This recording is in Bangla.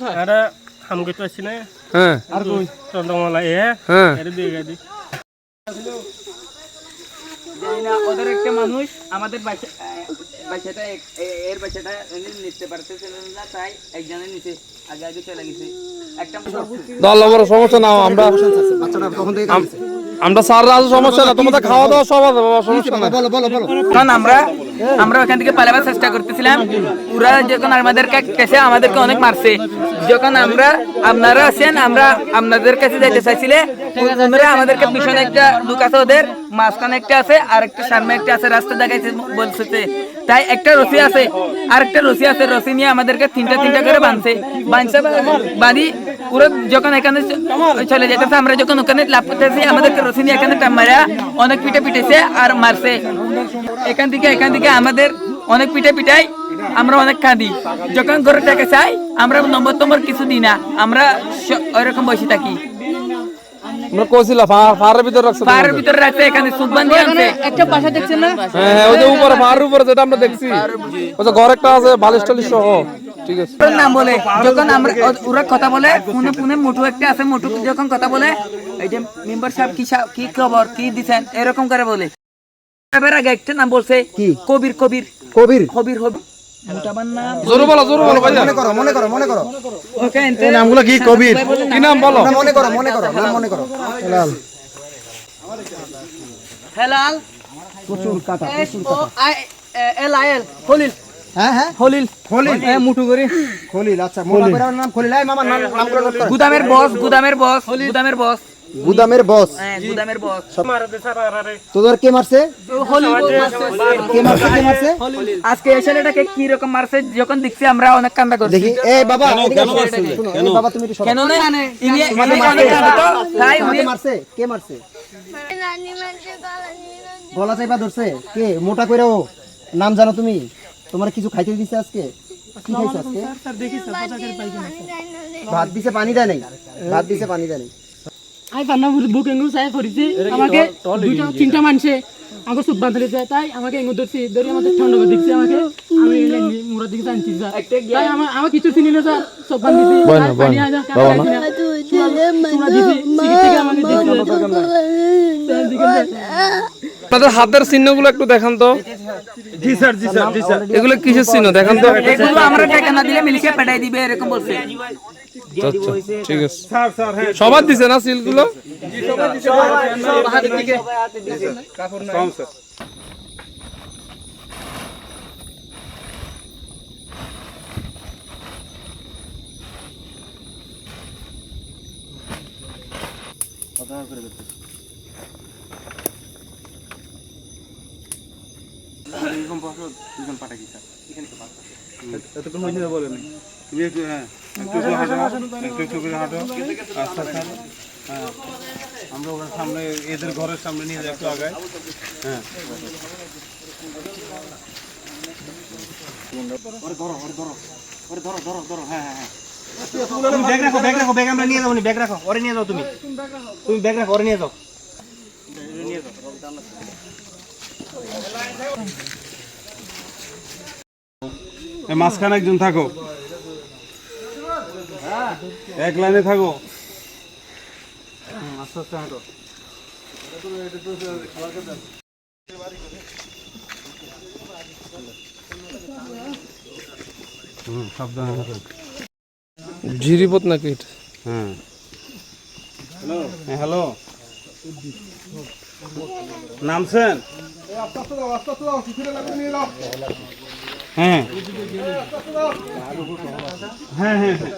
না। হ্যাঁ। আর কই? চন্দ্রমালা এ হ্যাঁ। এটা দিয়ে গাদি না ওদের একটা মানুষ আমাদের বাসা আহ, বাসাটা এক- এ- এর বাসাটা নিতে পারতেছে না তাই একজনের নিচে আগে আগে চলে গেছে। একটা দল বড় সমস্যা না আমরা সমস্যা না তোমাদের খাওয়া দাওয়া সব সমস্যা না তখন আমরা আমরা ওখান থেকে পালাবার চেষ্টা করতেছিলাম। ওরা যখন আমাদের কাছে, আমাদেরকে অনেক মারছে। যখন আমরা, আপনারা আছেন, আমরা আপনাদের কাছে যাইতে চাইছিলে আমাদেরকে পিছনে একটা লুক আছে ওদের, মাঝখানে একটা আছে, আর একটা সামনে একটা আছে, রাস্তা দেখাইছে বলছে তাই একটা রসি আছে, আর একটা রসি আছে রসি নিয়ে আমাদেরকে তিনটা তিনটা করে বাঁধছে। বাঁধছে বাঁধি পুরো যখন এখানে চলে যেতেছে আমরা যখন ওখানে লাভ করতেছি আমাদেরকে রসি এখানে টামারা অনেক পিঠে পিটেছে আর মারছে। এখান থেকে এখান থেকে আমাদের অনেক পিঠে পিটাই আমরা অনেক কাঁদি। যখন ঘরে টাকা চাই আমরা নম্বর নম্বর কিছু দিই না আমরা ওইরকম বসে থাকি। আমরা কইছিলাম ফারের ভিতর রাখছে পাহাড়ের ভিতরে রাখতে এখানে সুদ বান্ধি আনছে। একটা বাসা দেখছেন না? হ্যাঁ হ্যাঁ ওই যে উপরে পাহাড়ের উপরে যেটা আমরা দেখছি। ওই যে ঘর একটা আছে বালিশ টালিশ সহ। ঠিক আছে। নাম বলে যখন আমরা ওরা কথা বলে পুনে পুনে মোটু একটা আছে মোটু যখন কথা বলে এই যে মেম্বার সাহেব কি কি খবর কি দিছেন এরকম করে বলে। এবার আগে একটা নাম বলছে কি? কবির কবির। কবির? কবির হবে। জোরে বলো জোরে বলো ভাই মনে করো মনে করো মনে করো। ওকে এনতে নামগুলো কি কবির? কি নাম বলো? মনে করো মনে করো নাম মনে করো। হেলাল। হেলাল। প্রচুর কাটা ও আই এল আই এল খলিল হ্যাঁ হ্যাঁ। খলিল। খলিল। এ মুটু করে। খলিল আচ্ছা মোটা করে নাম খলিল। এই মামার নাম নাম করে গুদামের বস গুদামের বস গুদামের বস গুদামের বস হ্যাঁ গুদামের বস মারা দে সারা আরে তোদের কে মারছে? কে মারছে কে মারছে? আজকে এই ছেলেটাকে কি রকম মারছে যখন দেখছি আমরা অনেক কান্দা করছি। দেখি এই বাবা এদিকে আসো। শুনো এই বাবা তুমি কেন না? ইনি মারছে? অনেক কান্দা তো তাই উনি মারছে? কে মারছে? গলা চাইপা ধরছে। কে? মোটা করে ও। নাম জানো তুমি? তোমার কিছু খাইতে দিছে আজকে? কি খাইছে আজকে? ভাত দিছে পানি দেয় নাই? ভাত দিছে পানি দেয় নাই? আই পান্না বুক এঙ্গু চাই করেছে আমাকে দুইটা তিনটা মানুষে আমাকে সুদ বাঁধলে যায় তাই আমাকে এঙ্গু ধরছি ধরে আমাদের ঠান্ডা করে দিচ্ছে আমাকে। আমি মুরা দিকে টানছি স্যার তাই আমার আমার কিছু চিনি না স্যার সব বান্ধিছি পানি আজা কাটা খাইছি না দিছি সিঁড়ি থেকে আমাকে দিচ্ছে আপনাদের হাতের চিহ্নগুলো একটু দেখান তো। জি স্যার জি স্যার জি স্যার। এগুলো কিসের চিহ্ন? দেখান তো। এগুলো আমরা টাকা না দিলে মিলিকে পেটাই দিবে এরকম বলছে। আচ্ছা ঠিক আছে। স্যার স্যার হ্যাঁ। সবার দিছে না সিলগুলো? স্যার এতক্ষণ হয়েছে বলেন তুমি একটু হ্যাঁ। একটু একটু হাঁটো একটু একটু করে হাঁটো। আস্তে আস্তে হ্যাঁ। আমরা ওখানে সামনে এদের ঘরের সামনে নিয়ে যাই একটু আগায়। হ্যাঁ। ওরে ধরো ওরে ধরো। ওরে ধরো ধরো ধরো। হ্যাঁ হ্যাঁ হ্যাঁ। তুমি ব্যাগ রাখো ব্যাগ রাখো ব্যাগ আমরা নিয়ে যাব ব্যাগ রাখো। ওরে নিয়ে যাও তুমি। তুমি ব্যাগ রাখো ওরে নিয়ে যাও। এই মাঝখানে একজন থাকো। এক লাইনে থাকো। আস্তে আস্তে হাঁটো। হুম সাবধানে হাঁটো ঝিরিপথ নাকি এটা? হ্যাঁ হ্যালো? হ্যাঁ হ্যালো? নামছেন? হ্যাঁ। হ্যাঁ হ্যাঁ হ্যাঁ।